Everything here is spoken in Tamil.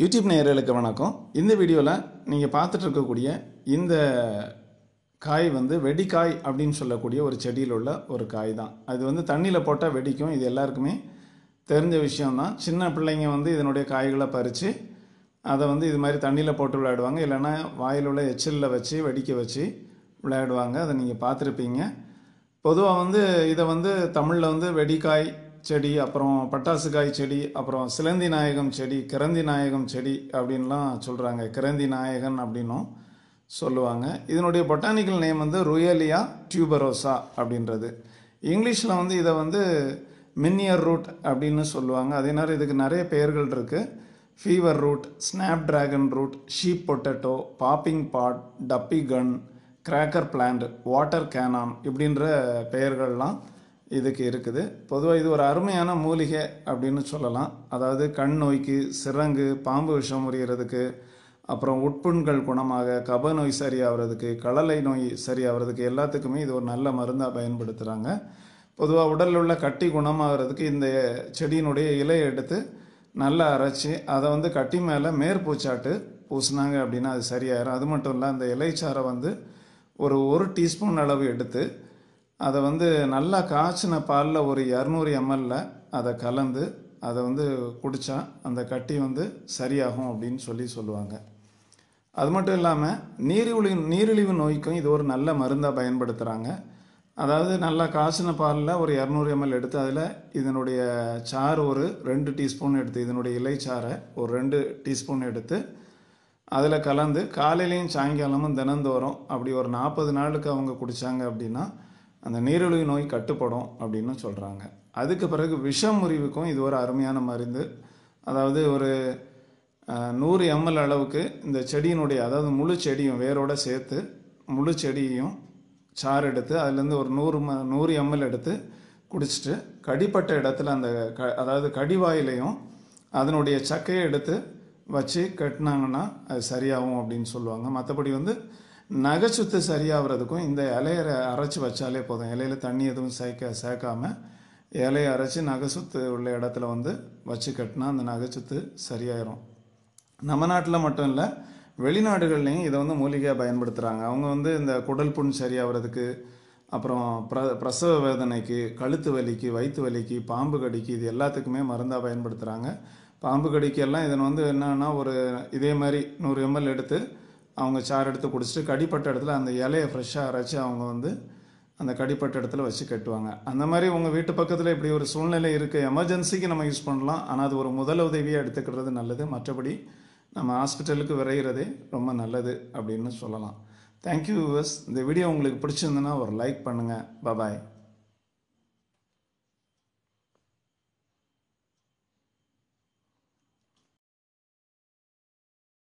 யூடியூப் நேயர்களுக்கு வணக்கம். இந்த வீடியோவில் நீங்கள் பார்த்துட்டு இருக்கக்கூடிய இந்த காய் வந்து வெடிக்காய் அப்படின்னு சொல்லக்கூடிய ஒரு செடியில் உள்ள ஒரு காய் தான். அது வந்து தண்ணியில் போட்டால் வெடிக்கும். இது எல்லாருக்குமே தெரிஞ்ச விஷயம்தான். சின்ன பிள்ளைங்க வந்து இதனுடைய காய்களை பறித்து அதை வந்து இது மாதிரி தண்ணியில் போட்டு விளையாடுவாங்க. இல்லைன்னா வாயில் உள்ள எச்சிலில் வச்சு வெடிக்க வச்சு விளையாடுவாங்க. அதை நீங்கள் பார்த்துருப்பீங்க. பொதுவாக வந்து இதை வந்து தமிழில் வந்து வெடிக்காய் செடி அப்புறம் பட்டாசு காய் செடி அப்புறம் சிலந்தி நாயகம் செடி கிரந்தி நாயகம் செடி அப்படின்லாம் சொல்கிறாங்க கிரந்தி நாயகன் அப்படின்னும் சொல்லுவாங்க. இதனுடைய பொட்டானிக்கல் நேம் வந்து ருயலியா டியூபரோசா அப்படின்றது. இங்கிலீஷில் வந்து இதை வந்து மின்னியர் ரூட் அப்படின்னு சொல்லுவாங்க. அதே நேரம் இதுக்கு நிறைய பெயர்கள் இருக்குது fever root snapdragon root sheep potato popping pod duppy gun cracker plant water cannon இப்படின்ற பெயர்கள்லாம் இதுக்கு இருக்குது. பொதுவாக இது ஒரு அருமையான மூலிகை அப்படின்னு சொல்லலாம். அதாவது கண் நோய்க்கு சிரங்கு பாம்பு விஷம் முறிகிறதுக்கு அப்புறம் உட்புண்கள் குணமாக கப நோய் சரியாகிறதுக்கு கடலை நோய் சரியாகிறதுக்கு எல்லாத்துக்குமே இது ஒரு நல்ல மருந்தாக பயன்படுத்துகிறாங்க பொதுவாக உடலில் உள்ள கட்டி குணமாகிறதுக்கு இந்த செடியினுடைய இலையை எடுத்து நல்லா அரைச்சி அதை வந்து கட்டி மேலே மேற்பூச்சாட்டு பூசினாங்க அப்படின்னா அது சரியாயிரும். அது மட்டும் இல்லை அந்த இலைச்சாரை வந்து ஒரு ஒரு டீஸ்பூன் அளவு எடுத்து அதை வந்து நல்லா காய்ச்சின பாலில் ஒரு இரநூறு எம்எல்ல அதை கலந்து அதை வந்து குடித்தா அந்த கட்டி வந்து சரியாகும் அப்படின்னு சொல்லி சொல்லுவாங்க. அது மட்டும் இல்லாமல் நீரிழிவு நீரிழிவு நோய்க்கும் இது ஒரு நல்ல மருந்தாக பயன்படுத்துகிறாங்க அதாவது நல்லா காய்ச்சின பாலில் ஒரு இரநூறு எம்எல் எடுத்து அதில் இதனுடைய சாறு ஒரு ரெண்டு டீஸ்பூன் எடுத்து இதனுடைய இலைச்சாறை ஒரு ரெண்டு டீஸ்பூன் எடுத்து அதில் கலந்து காலையிலையும் சாயங்காலமும் தினந்தோறும் அப்படி ஒரு நாற்பது நாளுக்கு அவங்க குடித்தாங்க அப்படின்னா அந்த நீரிழிவு நோய் கட்டுப்படும் அப்படின்னு சொல்கிறாங்க அதுக்கு பிறகு விஷம் முறிவுக்கும் இது ஒரு அருமையான மருந்து. அதாவது ஒரு நூறு எம்எல் அளவுக்கு இந்த செடியினுடைய அதாவது முழு செடியும் வேரோடு சேர்த்து முழு செடியையும் சாறு எடுத்து அதுலேருந்து ஒரு நூறு ம நூறு எம்எல் எடுத்து குடிச்சிட்டு கடிப்பட்ட இடத்துல அந்த க அதாவது கடிவாயிலையும் அதனுடைய சக்கையை எடுத்து வச்சு கட்டினாங்கன்னா அது சரியாகும் அப்படின்னு சொல்லுவாங்க. மற்றபடி வந்து நகைச்சுத்து சரியாகிறதுக்கும் இந்த இலையை அரைச்சி வச்சாலே போதும். இலையில தண்ணி எதுவும் சேர்க்க சேர்க்காம இலையை அரைச்சி நகைச்சுத்து உள்ள இடத்துல வந்து வச்சு கட்டினா அந்த நகைச்சுத்து சரியாயிரும். நம்ம நாட்டில் மட்டும் இல்லை வெளிநாடுகள்லையும் இதை வந்து மூலிகையாக பயன்படுத்துகிறாங்க அவங்க வந்து இந்த குடல் புண் சரியாகிறதுக்கு அப்புறம் பிர பிரசவ வேதனைக்கு கழுத்து வலிக்கு வயிற்று வலிக்கு பாம்பு கடிக்கு இது எல்லாத்துக்குமே மருந்தாக பயன்படுத்துகிறாங்க பாம்பு கடிக்கெல்லாம் இதன் இதனை வந்து என்னன்னா ஒரு இதே மாதிரி நூறு எம்எல் எடுத்து அவங்க சாறு எடுத்து குடிச்சிட்டு கடிப்பட்ட இடத்துல அந்த இலையை ஃப்ரெஷ்ஷாக அரைச்சி அவங்க வந்து அந்த கடிப்பட்ட இடத்துல வச்சு கட்டுவாங்க. அந்த மாதிரி உங்கள் வீட்டு பக்கத்தில் இப்படி ஒரு சூழ்நிலை இருக்குது எமர்ஜென்சிக்கு நம்ம யூஸ் பண்ணலாம். ஆனால் அது ஒரு முதல் உதவியாக எடுத்துக்கிறது நல்லது. மற்றபடி நம்ம ஹாஸ்பிட்டலுக்கு விரைகிறதே ரொம்ப நல்லது அப்படின்னு சொல்லலாம். தேங்க்யூ வியூவர்ஸ் இந்த வீடியோ உங்களுக்கு பிடிச்சிருந்ததுன்னா ஒரு லைக் பண்ணுங்கள் பபாய்